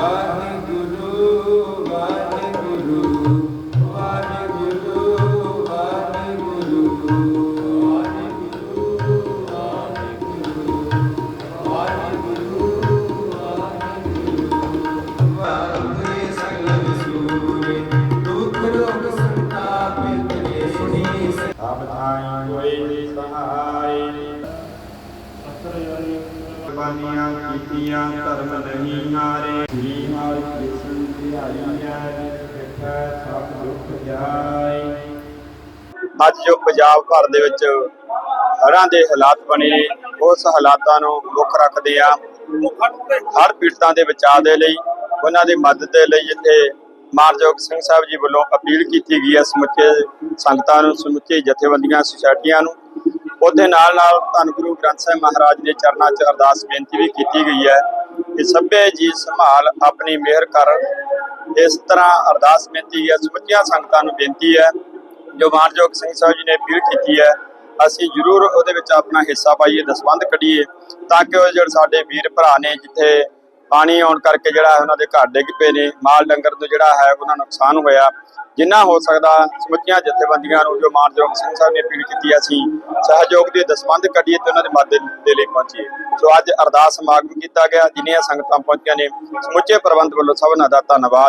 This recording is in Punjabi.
ਵਾਹਿਗੁਰੂ ਵਾਹਿਗੁਰੂ ਵਾਹਿਗੁਰੂ ਵਾਹਿਗੁਰੂ। ਵਾਹਿਗੁਰੂ ਸਗਲ ਸੂਰੇ ਦੁਖ ਕੀਤੀਆਂ, ਧਰਮ ਨਹੀਂ ਹਾਰੇ। ਸ੍ਰੀ ਹਰਿ ਕ੍ਰਿਸ਼ਨ ਧਿਆਈ ਹੈ ਵਿਖੇ ਸਭ ਦੁੱਖ ਜਾਏ। ਅੱਜ ਜੋ ਪੰਜਾਬ ਭਰ ਦੇ ਵਿੱਚ ਹੜ੍ਹਾਂ ਦੇ ਹਾਲਾਤ ਬਣੇ ਨੇ ਉਸ ਹਾਲਾਤਾਂ ਨੂੰ ਮੁੱਖ ਰੱਖਦੇ ਆ ਹਰ ਪੀੜਤਾਂ ਦੇ ਬਚਾਅ ਦੇ ਲਈ, ਉਹਨਾਂ ਦੀ ਮਦਦ ਦੇ ਲਈ ਇੱਥੇ ਮਾਰਜੋਗ ਸਿੰਘ ਸਾਹਿਬ ਜੀ ਵੱਲੋਂ ਅਪੀਲ ਕੀਤੀ ਗਈ ਹੈ ਸਮੁੱਚੇ ਸੰਗਤਾਂ ਨੂੰ, ਸਮੁੱਚੇ ਜਥੇਬੰਦੀਆਂ, ਸੁਸਾਇਟੀਆਂ ਨੂੰ। ਉਹਦੇ ਨਾਲ ਨਾਲ ਧੰਨ ਗੁਰੂ ਗ੍ਰੰਥ ਸਾਹਿਬ ਮਹਾਰਾਜ ਦੇ ਚਰਨਾਂ 'ਚ ਅਰਦਾਸ ਬੇਨਤੀ ਵੀ ਕੀਤੀ ਗਈ ਹੈ ਕਿ ਸਭੇ ਜੀ ਸੰਭਾਲ ਆਪਣੀ ਮਿਹਰ ਕਰ। ਇਸ ਤਰ੍ਹਾਂ ਅਰਦਾਸ ਬੇਨਤੀ ਹੈ, ਸਮੁੱਚੀਆਂ ਸੰਗਤਾਂ ਨੂੰ ਬੇਨਤੀ ਹੈ, ਜੋ ਮਾਨਯੋਗ ਸਿੰਘ ਸਾਹਿਬ ਜੀ ਨੇ ਅਪੀਲ ਕੀਤੀ ਹੈ, ਅਸੀਂ ਜ਼ਰੂਰ ਉਹਦੇ ਵਿੱਚ ਆਪਣਾ ਹਿੱਸਾ ਪਾਈਏ, ਦਸਵੰਧ ਕੱਢੀਏ, ਤਾਂ ਕਿ ਉਹ ਜਿਹੜੇ ਸਾਡੇ ਵੀਰ ਭਰਾ ਨੇ ਜਿੱਥੇ ਪਾਣੀ ਆਉਣ ਕਰਕੇ ਜਿਹੜਾ ਉਹਨਾਂ ਦੇ ਘਰ ਡਿੱਗ ਪਏ ਨੇ, ਮਾਲ ਡੰਗਰ ਨੂੰ ਜਿਹੜਾ ਹੈ ਉਹਨਾਂ ਨੂੰ ਨੁਕਸਾਨ ਹੋਇਆ। ਜਿੰਨਾ ਹੋ ਸਕਦਾ ਸਮੁੱਚੀਆਂ ਜਥੇਬੰਦੀਆਂ ਨੂੰ ਜੋ ਮਾਨਯੋਗ ਸਿੰਘ ਸਾਹਿਬ ਨੇ ਅਪੀਲ ਕੀਤੀ ਅਸੀਂ ਸਹਿਯੋਗ ਦੇ ਦਸਵੰਧ ਕੱਢੀਏ ਤੇ ਉਹਨਾਂ ਦੇ ਮਦਦ ਦੇ ਲਈ ਪਹੁੰਚੀਏ। ਸੋ ਅੱਜ ਅਰਦਾਸ ਸਮਾਗਮ ਕੀਤਾ ਗਿਆ, ਜਿੰਨੀਆਂ ਸੰਗਤਾਂ ਪਹੁੰਚੀਆਂ ਨੇ, ਸਮੁੱਚੇ ਪ੍ਰਬੰਧ ਵੱਲੋਂ ਸਭਨਾਂ ਦਾ ਧੰਨਵਾਦ।